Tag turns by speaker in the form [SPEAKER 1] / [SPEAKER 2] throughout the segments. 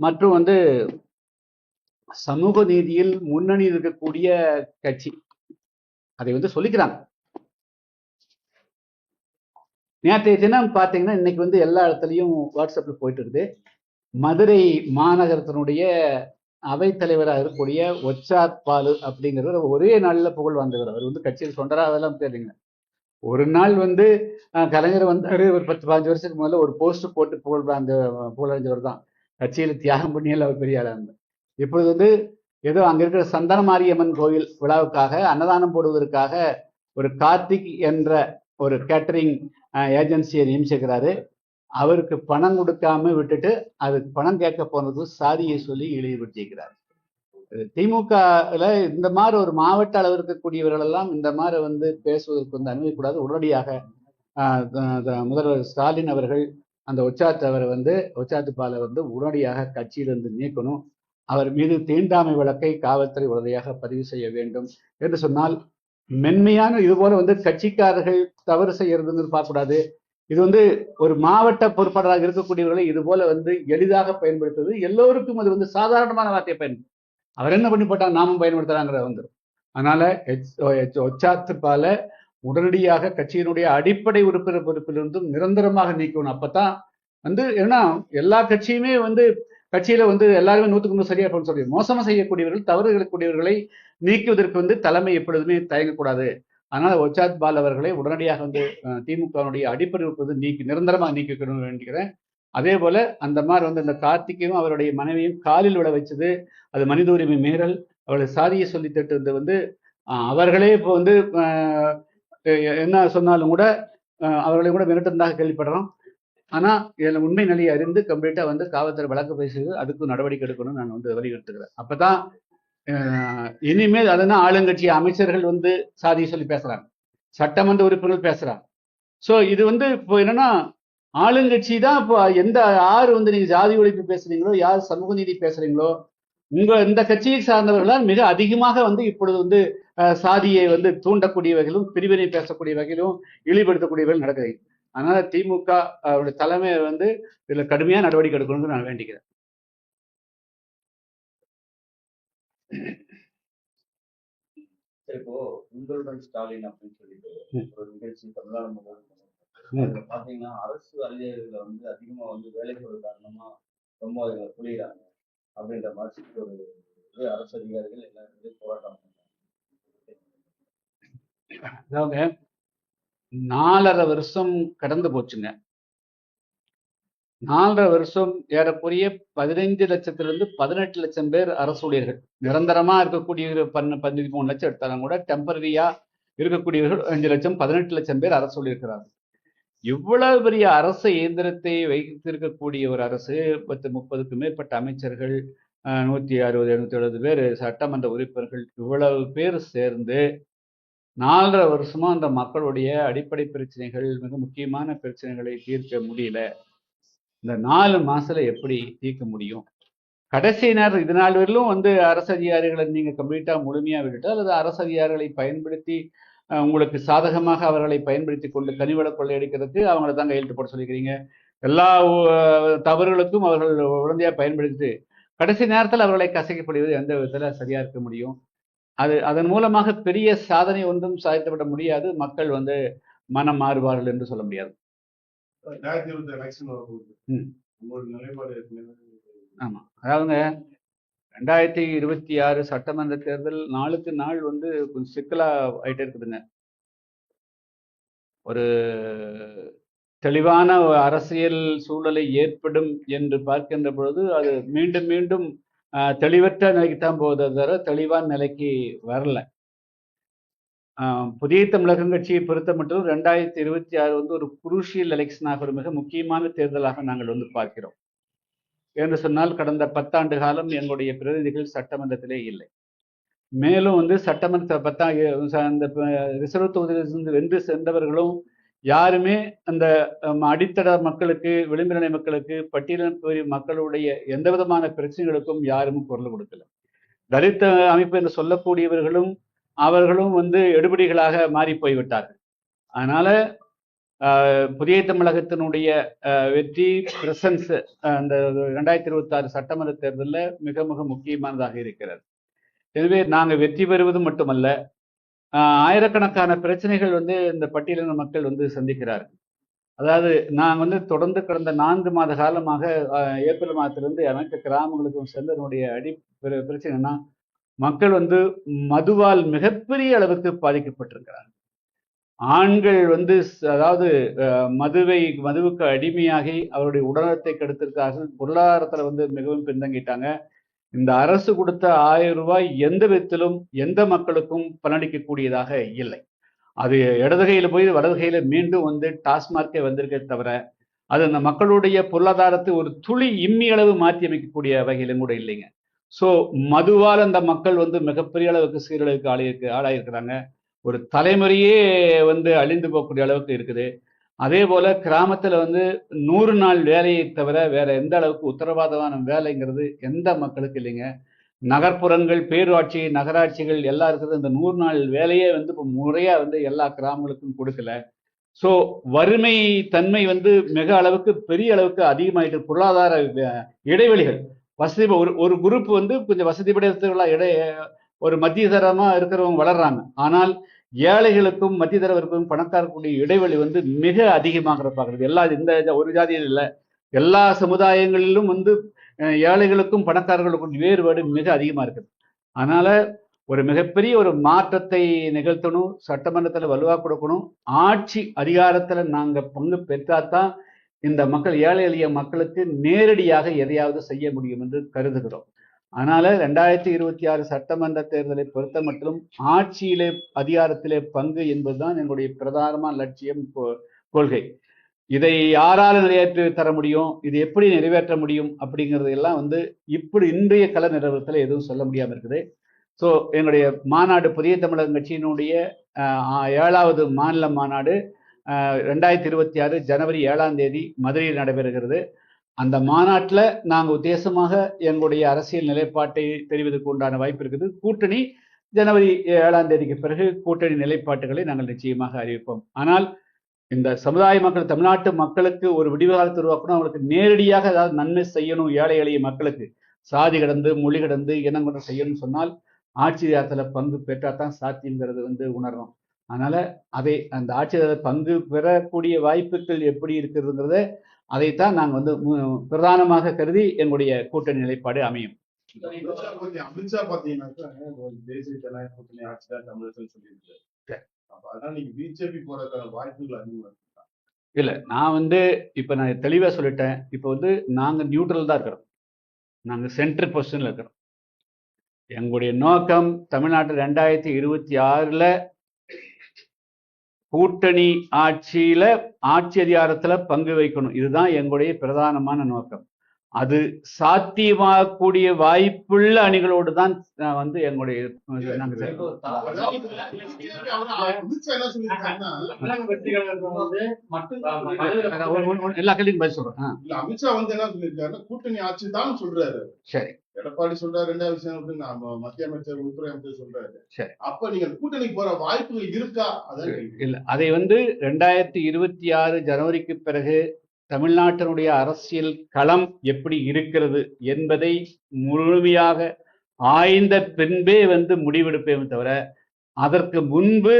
[SPEAKER 1] மற்றும் வந்து சமூக நீதியில் முன்னணி இருக்கக்கூடிய கட்சி. அதை வந்து சொல்லிக்கிறாங்க. நேற்றைய தினம் பார்த்தீங்கன்னா இன்னைக்கு வந்து எல்லா இடத்துலையும் வாட்ஸ்அப்ல போயிட்டு இருக்குது மதுரை மாநகரத்தினுடைய அவைத்தலைவராக இருக்கக்கூடிய ஒச்சார் பாலு அப்படிங்கிறவர் ஒரே நாளில் புகழ் வந்தவர் அவர் வந்து கட்சியில் தொண்டராக அதெல்லாம் தெரியுங்க ஒரு நாள் வந்து கலைஞர் வந்தாரு. ஒரு பத்து பதினஞ்சு வருஷத்துக்கு முதல்ல ஒரு போஸ்ட் போட்டு புகழ் அந்த புகழடைஞ்சவர் தான். கட்சியில் தியாகம் பண்ணியில் அவர் பெரிய ஆளாக இருந்தார். இப்பொழுது வந்து ஏதோ அங்க இருக்கிற சந்தன மாரியம்மன் கோயில் விழாவுக்காக அன்னதானம் போடுவதற்காக ஒரு கார்த்திக் என்ற ஒரு கேட்டரிங் ஏஜென்சியை நியமிச்சிருக்கிறாரு. அவருக்கு பணம் கொடுக்காம விட்டுட்டு அதுக்கு பணம் கேட்க போனது சாதியை சொல்லி இழிவுபடுத்திக்கிறார் திமுகவில் இந்த மாதிரி ஒரு மாவட்ட அளவு இருக்கக்கூடியவர்கள் எல்லாம் இந்த மாதிரி வந்து பேசுவதற்கு வந்து அனுமதிக்கூடாது. உடனடியாக முதல்வர் ஸ்டாலின் அவர்கள் அந்த ஒச்சாத்தவரை வந்து ஒச்சாத்துப்பாலை வந்து உடனடியாக கட்சியிலிருந்து நீக்கணும். அவர் மீது தீண்டாமை வழக்கை காவல்துறை உடனடியாக பதிவு செய்ய வேண்டும் என்று சொன்னால் மென்மையான இது போல வந்து கட்சிக்காரர்கள் தவறு செய்யறதுன்னு பார்க்கக்கூடாது. இது வந்து ஒரு மாவட்ட பொறுப்பாளராக இருக்கக்கூடியவர்களை இது போல வந்து எளிதாக பயன்படுத்துவது எல்லோருக்கும் அது வந்து சாதாரணமான வார்த்தையை பயன்படுத்தும் அவர் என்ன பண்ணி போட்டால் நாமும் பயன்படுத்துறாங்கிற வந்துடும் அதனால எச்- எச்- உடனடியாக கட்சியினுடைய அடிப்படை உறுப்பினர் பொறுப்பிலிருந்தும் நிரந்தரமாக நீக்கணும். அப்பதான் வந்து ஏன்னா எல்லா கட்சியுமே வந்து கட்சியில வந்து எல்லாருமே நூத்துக்கு நூறு சரியா சொல்லி மோசமா செய்யக்கூடியவர்கள் தவறு நீக்குவதற்கு வந்து தலைமை எப்பொழுதுமே தயங்கக்கூடாது. அதனால ஒச்சாத் பால் அவர்களை உடனடியாக வந்து திமுகவினுடைய அடிப்படை உறுப்பு நீக்கி நிரந்தரமாக நீக்கி வைக்கணும்னு அதே போல அந்த மாதிரி வந்து இந்த கார்த்திகையும் அவருடைய மனைவியும் காலில் விட வச்சது அது மனித உரிமை மீறல் அவளை சாதியை சொல்லி தட்டு வந்து அவர்களே இப்போ வந்து என்ன சொன்னாலும் கூட அவர்களை கூட மிரட்டுறதாக கேள்விப்படுறோம். ஆனால் இதில் உண்மை நிலையை அறிந்து கம்ப்ளீட்டாக வந்து காவல்துறை வழக்கு பேசுது. அதுக்கு நடவடிக்கை எடுக்கணும்னு நான் வந்து வலியுறுத்துகிறேன். அப்போ தான் இனிமேல் அதனால் ஆளுங்கட்சி அமைச்சர்கள் வந்து சாதியை சொல்லி பேசுகிறாங்க சட்டமன்ற உறுப்பினர்கள் பேசுகிறாங்க ஸோ இது வந்து இப்போ என்னன்னா ஆளுங்கட்சி தான் இப்போ எந்த யார் வந்து நீங்கள் ஜாதி ஒழிப்பு பேசுறீங்களோ யார் சமூக நீதி பேசுறீங்களோ உங்க இந்த கட்சியை சார்ந்தவர்களால் மிக அதிகமாக வந்து இப்பொழுது வந்து சாதியை வந்து தூண்டக்கூடிய வகையிலும் பிரிவினை பேசக்கூடிய வகையிலும் இழிவுபடுத்தக்கூடிய வகையிலும் நடக்குது அதனால திமுக அவருடைய தலைமையை வந்து இதுல கடுமையான நடவடிக்கை எடுக்கணும்னு நான் வேண்டிக்கிறேன்
[SPEAKER 2] இப்போ உங்களுடன் ஸ்டாலின் அப்படின்னு சொல்லிட்டு. ஒரு நிகழ்ச்சி தமிழ்நாடு பாத்தீங்கன்னா அரசு அதிகாரிகளை வந்து அதிகமா வந்து வேலைக்கு ஒரு காரணமா ரொம்ப புரியுறாங்க அப்படின்ற மாதிரி ஒரு அரசு அதிகாரிகள் எல்லா இடத்துலயும் போராட்டம்.
[SPEAKER 1] அதாவது நாலரை வருஷம் கடந்து போச்சுங்க. நாலரை வருஷம் ஏறக்குறைய பதினைஞ்சு லட்சத்திலிருந்து பதினெட்டு லட்சம் பேர் அரசு ஊழியர்கள். நிரந்தரமா இருக்கக்கூடிய பன்ன மூணு லட்சம் எடுத்தாலும் கூட டெம்பரரியா இருக்கக்கூடியவர்கள் அஞ்சு லட்சம் பதினெட்டு லட்சம் பேர் அரசு ஊழியர்களார்கள் இவ்வளவு பெரிய அரசு இயந்திரத்தை வைத்திருக்கக்கூடிய ஒரு அரசு பத்து முப்பதுக்கு மேற்பட்ட அமைச்சர்கள் அஹ், நூத்தி அறுபது எழுநூத்தி எழுபது பேர் சட்டமன்ற உறுப்பினர்கள் இவ்வளவு பேர் சேர்ந்து நாலரை வருஷமா அந்த மக்களுடைய அடிப்படை பிரச்சனைகள் மிக முக்கியமான பிரச்சனைகளை தீர்க்க முடியல. இந்த நாலு மாசத்துல எப்படி தீர்க்க முடியும்? கடைசி நேரம் இது நாள் வரையிலும் வந்து அரசு அதிகாரிகளை நீங்க கம்ப்ளீட்டா முழுமையா விட்டுட்டு அல்லது அரசு அதிகாரிகளை பயன்படுத்தி உங்களுக்கு சாதகமாக அவர்களை பயன்படுத்தி கொண்டு கனிவள கொள்ளையடிக்கிறதுக்கு அவங்கள தான் கையெழுத்து போட சொல்லிக்கிறீங்க. எல்லா தவறுகளுக்கும் அவர்கள் உடனடியாக பயன்படுத்தி கடைசி நேரத்தில் அவர்களை கசைக்கப்படுவது எந்த விதத்தில் சரியா இருக்க முடியும்? அது அதன் மூலமாக பெரிய சாதனை ஒன்றும் சாதித்துவிட முடியாது. மக்கள் வந்து மனம் மாறுவார்கள் என்று சொல்ல முடியாது. ஆமா. அதாவதுங்க ரெண்டாயிரத்தி இருபத்தி ஆறு சட்டமன்ற தேர்தல் நாளுக்கு நாள் வந்து கொஞ்சம் சிக்கலா ஆயிட்டே இருக்குதுங்க. ஒரு தெளிவான அரசியல் சூழலை ஏற்படும் என்று பார்க்கின்ற பொழுது அது மீண்டும் மீண்டும் தெளிவற்ற நிலைக்கு தான் போகுதே தவிர தெளிவான நிலைக்கு வரல. ஆஹ், புதிய தமிழகம் கட்சியை பொறுத்த மட்டும் ரெண்டாயிரத்தி இருபத்தி ஆறு வந்து ஒரு குரூஷியல் எலெக்ஷனாக ஒரு மிக முக்கியமான தேர்தலாக நாங்கள் வந்து பார்க்கிறோம். என்று சொன்னால் கடந்த பத்தாண்டு காலம் எங்களுடைய பிரதிநிதிகள் சட்டமன்றத்திலே இல்லை. மேலும் வந்து சட்டமன்ற பத்தாம் அந்த ரிசர்வ் தொகுதியிலிருந்து வென்று சென்றவர்களும் யாருமே அந்த அடித்தட மக்களுக்கு விளிம்புநிலை மக்களுக்கு பட்டியலின மக்களுடைய எந்த விதமான பிரச்சனைகளுக்கும் யாரும் குரல் கொடுக்கல. தலித்த அமைப்பு என்று சொல்லக்கூடியவர்களும் அவர்களும் வந்து எடுபடிகளாக மாறி போய்விட்டார்கள். அதனால ஆஹ், புதிய தமிழகத்தினுடைய வெற்றி பிரசன்ஸ் அந்த ரெண்டாயிரத்தி இருபத்தி ஆறு சட்டமன்ற தேர்தலில் மிக மிக முக்கியமானதாக இருக்கிறது. எனவே நாங்கள் வெற்றி பெறுவது மட்டுமல்ல ஆயிரக்கணக்கான பிரச்சனைகள் வந்து இந்த பட்டியலின மக்கள் வந்து சந்திக்கிறார்கள். அதாவது நான் வந்து தொடர்ந்து கடந்த நான்கு மாத காலமாக ஏப்ரல் மாதத்திலிருந்து அனைத்து கிராமங்களுக்கும் சென்றதனுடைய அடி பிர- பிரச்சனைனா மக்கள் வந்து மதுவால் மிகப்பெரிய அளவுக்கு பாதிக்கப்பட்டிருக்கிறார் ஆண்கள் வந்து அதாவது மதுவை மதுவுக்கு அடிமையாகி அவருடைய உடலத்தை கெடுத்திருக்கார்கள் பொருளாதாரத்துல வந்து மிகவும் பின்தங்கிட்டாங்க. இந்த அரசு கொடுத்த ஆயிரம் ரூபாய் எந்த விதத்திலும் எந்த மக்களுக்கும் பலனளிக்கக்கூடியதாக இல்லை. அது இடது கையில் போய் வலது கையில் மீண்டும் வந்து டாஸ்மார்க்கே வந்திருக்கே தவிர அது அந்த மக்களுடைய பொருளாதாரத்தை ஒரு துளி இம்மி அளவு மாற்றி அமைக்கக்கூடிய வகையிலும் கூட இல்லைங்க. ஸோ மதுவால் அந்த மக்கள் வந்து மிகப்பெரிய அளவுக்கு சீரழிவுக்கு ஆளாயிருக்கு ஆளாயிருக்கிறாங்க. ஒரு தலைமுறையே வந்து அழிந்து போகக்கூடிய அளவுக்கு இருக்குது. அதே போல கிராமத்துல வந்து நூறு நாள் வேலையை தவிர வேற எந்த அளவுக்கு உத்தரவாதமான வேலைங்கிறது எந்த மக்களுக்கு இல்லைங்க. நகர்ப்புறங்கள் பேரூராட்சி நகராட்சிகள் எல்லாம் இருக்கிறது. இந்த நூறு நாள் வேலையே வந்து இப்போ முறையா வந்து எல்லா கிராமங்களுக்கும் கொடுக்கல. ஸோ வறுமை தன்மை வந்து மிக அளவுக்கு பெரிய அளவுக்கு அதிகமாயிட்டு பொருளாதார இடைவெளிகள். வசதி ஒரு ஒரு குரூப் வந்து கொஞ்சம் வசதி படைத்தவர்களா இடை ஒரு மத்திய தரமா இருக்கிறவங்க வளர்றாங்க. ஆனால் ஏழைகளுக்கும் மத்திய தரவருக்கும் பணக்காரர்களுடைய இடைவெளி வந்து மிக அதிகமாகிற பார்க்குறது. எல்லா இந்த ஒரு ஜாதியில் இல்லை. எல்லா சமுதாயங்களிலும் வந்து ஏழைகளுக்கும் பணக்காரர்களுக்கும் வேறுபாடு மிக அதிகமாக இருக்குது. அதனால ஒரு மிகப்பெரிய ஒரு மாற்றத்தை நிகழ்த்தணும் சட்டமன்றத்தில் வலுவாக கொடுக்கணும். ஆட்சி அதிகாரத்தில் நாங்கள் பங்கு பெற்றாதான் இந்த மக்கள் ஏழை எளிய மக்களுக்கு நேரடியாக எதையாவது செய்ய முடியும் என்று கருதுகிறோம். அதனால ரெண்டாயிரத்தி இருபத்தி ஆறு சட்டமன்ற தேர்தலை பொறுத்த மட்டும் ஆட்சியிலே அதிகாரத்திலே பங்கு என்பதுதான் எங்களுடைய பிரதானமான லட்சியம் கொ- கொள்கை. இதை யாரால நிறைவேற்றி தர முடியும்? இது எப்படி நிறைவேற்ற முடியும்? அப்படிங்கிறது எல்லாம் வந்து இப்படி இன்றைய கல நிறுவனத்தில் எதுவும் சொல்ல முடியாமல் இருக்குது. ஸோ எங்களுடைய மாநாடு புதிய தமிழகம் கட்சியினுடைய ஏழாவது மாநில மாநாடு ரெண்டாயிரத்தி இருபத்தி ஆறு ஜனவரி ஏழாம் தேதி மதுரையில் நடைபெறுகிறது. அந்த மாநாட்டில் நாங்கள் உத்தேசமாக எங்களுடைய அரசியல் நிலைப்பாட்டை தெரிவதற்கு உண்டான வாய்ப்பு இருக்குது. கூட்டணி ஜனவரி ஏழாம் தேதிக்கு பிறகு கூட்டணி நிலைப்பாட்டுகளை நாங்கள் நிச்சயமாக அறிவிப்போம். ஆனால் இந்த சமுதாய மக்கள் தமிழ்நாட்டு மக்களுக்கு ஒரு விடிவுகாலத்தை உருவாக்கணும். அவங்களுக்கு நேரடியாக ஏதாவது நன்மை செய்யணும் ஏழை எளிய மக்களுக்கு. சாதி கடந்து மொழி கடந்து இனம் செய்யணும்னு சொன்னால் ஆட்சி பங்கு பங்கு பெற்றாதான் சாத்தியங்கிறது வந்து உணரணும் அதனால அதை அந்த ஆட்சி பங்கு பெறக்கூடிய வாய்ப்புகள் எப்படி இருக்கிறதுங்கிறத அதைத்தான் நாங்கள் வந்து பிரதானமாக கருதி எங்களுடைய கூட்டணி நிலைப்பாடு அமையும்.
[SPEAKER 3] அமித்ஷா பத்தி அமித்ஷா பாத்தீங்கன்னாக்கா தேசிய ஜனநாயக கூட்டணி ஆட்சி தான் தமிழகத்தில் சொல்லியிருக்காரு. அதான் நீங்க பிஜேபி போறதுக்கான வாய்ப்புகள் அதிகமா இருக்கு
[SPEAKER 1] இல்ல நான் வந்து இப்ப நான் தெளிவா சொல்லிட்டேன். இப்ப வந்து நாங்க நியூட்ரல் தான் இருக்கிறோம். நாங்க சென்ட்ரல் பொசிஷன்ல இருக்கிறோம். எங்களுடைய நோக்கம் தமிழ்நாட்டில் ரெண்டாயிரத்தி இருபத்தி ஆறுல கூட்டணி ஆட்சியில ஆட்சி அதிகாரத்துல பங்கு வைக்கணும். இதுதான் எங்களுடைய பிரதானமான நோக்கம். அது சாத்தியமாகக்கூடிய வாய்ப்புள்ள அணிகளோடு தான் வந்து எங்களுடைய எல்லா கேள்விக்கும் பதில் சொல்றேன்.
[SPEAKER 3] அமித்ஷா வந்து என்ன சொல்லியிருக்காருன்னா கூட்டணி ஆட்சி தான் சொல்றாரு.
[SPEAKER 1] சரி.
[SPEAKER 3] எடப்பாடி சொல்றாரு ரெண்டாவது விஷயம் நாம மத்திய அமைச்சர் உள்துறை அமைச்சர் சொல்றாரு.
[SPEAKER 1] சரி.
[SPEAKER 3] அப்ப நீங்க கூட்டணிக்கு போற வாய்ப்புகள் இருக்கா? அதான்.
[SPEAKER 1] இல்ல அதை வந்து ரெண்டாயிரத்தி இருபத்தி ஆறு ஜனவரிக்கு பிறகு தமிழ்நாட்டினுடைய அரசியல் களம் எப்படி இருக்கிறது என்பதை முழுமையாக ஆய்ந்த பின்பே வந்து முடிவெடுப்பேன் தவிர அதற்கு முன்பு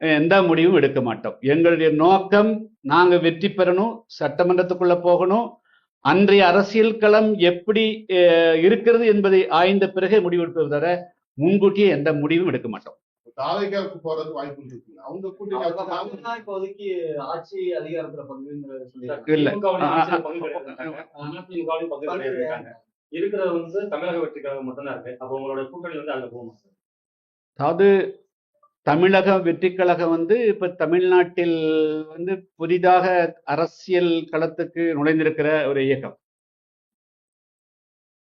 [SPEAKER 1] எந்த முடிவும் எடுக்க மாட்டோம். எங்களுடைய நோக்கம் நாங்க வெற்றி பெறணும் சட்டமன்றத்துக்குள்ள போகணும். அன்றைய அரசியல் களம் எப்படி இருக்கிறது என்பதை ஆய்ந்த பிறகு முடிவெடுப்பதை தவிர முன்கூட்டியே எந்த முடிவும் எடுக்க மாட்டோம்.
[SPEAKER 3] தாவேக்காவுக்கு போறதுக்கு வாய்ப்புகள் இருக்கு அவங்க கூட்டணி
[SPEAKER 2] இப்போதைக்கு ஆட்சி அதிகாரத்துல பங்குங்கிறத.
[SPEAKER 4] இருக்கிறது வந்து தமிழக வெற்றி கழகம் மட்டும்தான் இருக்கு. அப்ப உங்களோட கூட்டணி வந்து அங்க போகும்
[SPEAKER 1] அதாவது தமிழக வெற்றி கழகம் வந்து இப்ப தமிழ்நாட்டில் வந்து புதிதாக அரசியல் களத்துக்கு நுழைந்திருக்கிற ஒரு இயக்கம்.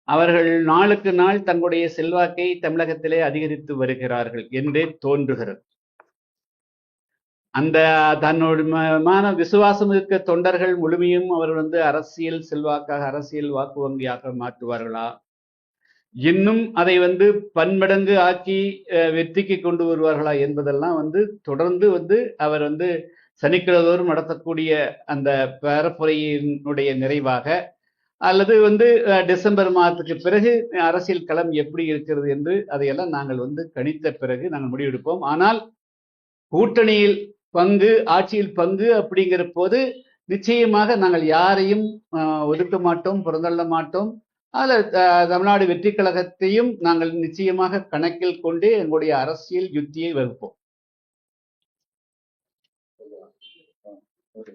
[SPEAKER 1] அவர்கள் நாளுக்கு நாள் தங்களுடைய செல்வாக்கை தமிழகத்திலே அதிகரித்து வருகிறார்கள் என்றே தோன்றுகிறது. அந்த தன்னுடைய விசுவாசம் இருக்க தொண்டர்கள் முழுமையும் அவர் வந்து அரசியல் செல்வாக்காக அரசியல் வாக்கு வங்கியாக மாற்றுவார்களா? இன்னும் அதை வந்து பன்மடங்கு ஆக்கி அஹ், வெற்றிக்கு கொண்டு வருவார்களா என்பதெல்லாம் வந்து தொடர்ந்து வந்து அவர் வந்து சனிக்கிழதோறும் நடத்தக்கூடிய அந்த பரப்புரையினுடைய நிறைவாக அல்லது வந்து டிசம்பர் மாதத்துக்கு பிறகு அரசியல் களம் எப்படி இருக்கிறது என்று அதையெல்லாம் நாங்கள் வந்து கணித்த பிறகு நாங்கள் முடிவெடுப்போம். ஆனால் கூட்டணியில் பங்கு ஆட்சியில் பங்கு அப்படிங்கிற போது நிச்சயமாக நாங்கள் யாரையும் ஒதுக்க மாட்டோம் புறந்தள்ள மாட்டோம். அதில் தமிழ்நாடு வெற்றி கழகத்தையும் நாங்கள் நிச்சயமாக கணக்கில் கொண்டு எங்களுடைய அரசியல் யுத்தியை வகுப்போம்.
[SPEAKER 3] ஓகே